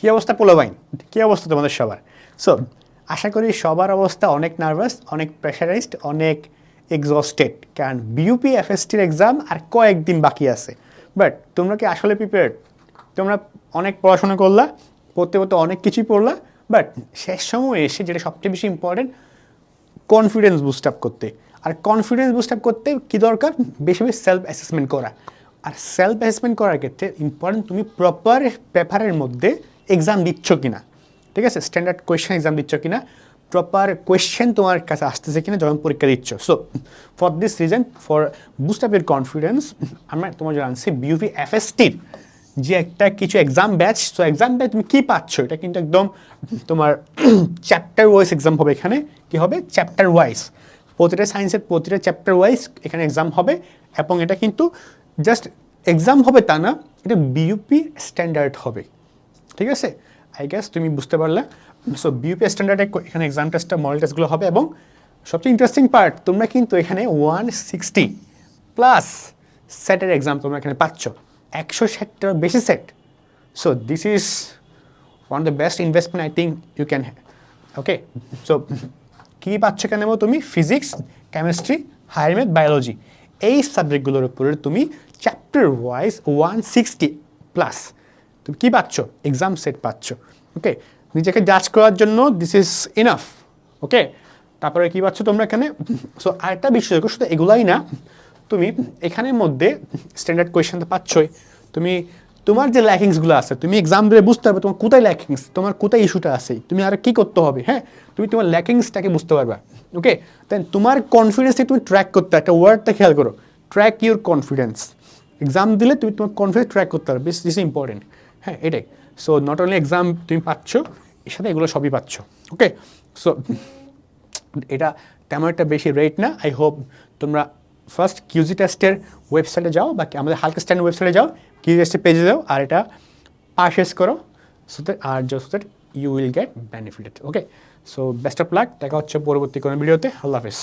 কী অবস্থা? পোলোবাইন কী অবস্থা তোমাদের সবার? সো আশা করি সবার অবস্থা অনেক নার্ভাস অনেক প্রেশারাইজড অনেক এক্সস্টেড কারণ বিউপি এফএসটির এক্সাম আর কয়েকদিন বাকি আছে। বাট তোমরা কি আসলে প্রিপেয়ার্ড তোমরা অনেক পড়াশোনা করলা, পড়তে পড়তে অনেক কিছুই পড়লা বাট শেষ সময় এসে যেটা সবচেয়ে বেশি ইম্পর্টেন্ট কনফিডেন্স বুস্ট আপ করতে। আর কনফিডেন্স বুস্ট আপ করতে কী দরকার? বেশি বেশি সেলফ অ্যাসেসমেন্ট করা। আর সেলফ অ্যাসেসমেন্ট করার ক্ষেত্রে ইম্পর্টেন্ট তুমি প্রপার পেপারের মধ্যে এক্সাম দিচ্ছ কিনা? ঠিক আছে? স্ট্যান্ডার্ড কোয়েশ্চেন এক্সাম দিচ্ছ কিনা? প্রপার কোয়েশ্চেন তোমার কাছে আসতেছে কিনা যখন পরীক্ষা দিচ্ছ? So for this reason for boost up your confidence আমরা তোমার জন্য আনছি বিউভি এফএসটির যে একটা কিছু exam batch so exam batch তুমি কী পাচ্ছ? এটা কিন্তু একদম তোমার চ্যাপ্টার ওয়াইজ এক্সাম হবে এখানে। কি হবে? চ্যাপ্টার ওয়াইজ প্রতিটা সায়েন্সের প্রতিটা চ্যাপ্টার ওয়াইজ এখানে এক্সাম হবে। এবং এটা কিন্তু জাস্ট এক্সাম হবে তা না, এটা বিউপি স্ট্যান্ডার্ড হবে। ঠিক আছে? আই গেস তুমি বুঝতে পারলে। সো বিউপি স্ট্যান্ডার্ডে এখানে এক্সাম টেস্টটা মডেল টেস্টগুলো হবে এবং সবচেয়ে ইন্টারেস্টিং পার্ট তোমরা কিন্তু এখানে ওয়ান সিক্সটি প্লাস সেটের এক্সাম তোমরা এখানে পাচ্ছ। একশো ষাটটার বেশি set so this is one the best investment I think you can okay so কী পাচ্ছ কেন তুমি? Physics chemistry higher math biology এই সাবজেক্টগুলোর উপরে তুমি chapter wise one sixty plus তুমি কী পাচ্ছ? এক্সাম সেট পাচ্ছ ওকে নিজেকে জাজ করার জন্য দিস ইজ ইনাফ ওকে তারপরে কী পাচ্ছ তোমরা এখানে? সো আরেকটা বিষয় শুধু এগুলাই না, তুমি এখানের মধ্যে স্ট্যান্ডার্ড কোয়েশ্চেন তো পাচ্ছই। তুমি, তোমার যে ল্যাকিংসগুলো আছে, তুমি এক্সাম দিয়ে বুঝতে পারবে তোমার কোথায় ল্যাকিংস তোমার কোথায় ইস্যুটা আছে, তুমি আর কী করতে হবে হ্যাঁ? তুমি তোমার ল্যাকিংসটাকে বুঝতে পারবে ওকে দেন তোমার কনফিডেন্সকে তুমি ট্র্যাক করতে, একটা ওয়ার্ডটা খেয়াল করো ট্র্যাক ইউর কনফিডেন্স এক্সাম দিলে তুমি তোমার কনফিডেন্স ট্র্যাক করতে পারবে দিস ইজ ইম্পর্টেন্ট হ্যাঁ এটাই। সো নট অনলি এক্সাম তুমি পাচ্ছ, এর সাথে এগুলো সবই পাচ্ছ। ওকে সো এটা তেমন একটা বেশি রেট না। আই হোপ তোমরা ফার্স্ট কিউজি টেস্টের ওয়েবসাইটে যাও বা আমাদের হালকা স্ট্যান্ড ওয়েবসাইটে যাও কিউজি টেস্টের পেজে যাও আর এটা পারচেস করো so that R just that you will get benefited okay so best of luck দেখা হচ্ছে পরবর্তী কোনো ভিডিওতে আল্লাহ হাফেজ।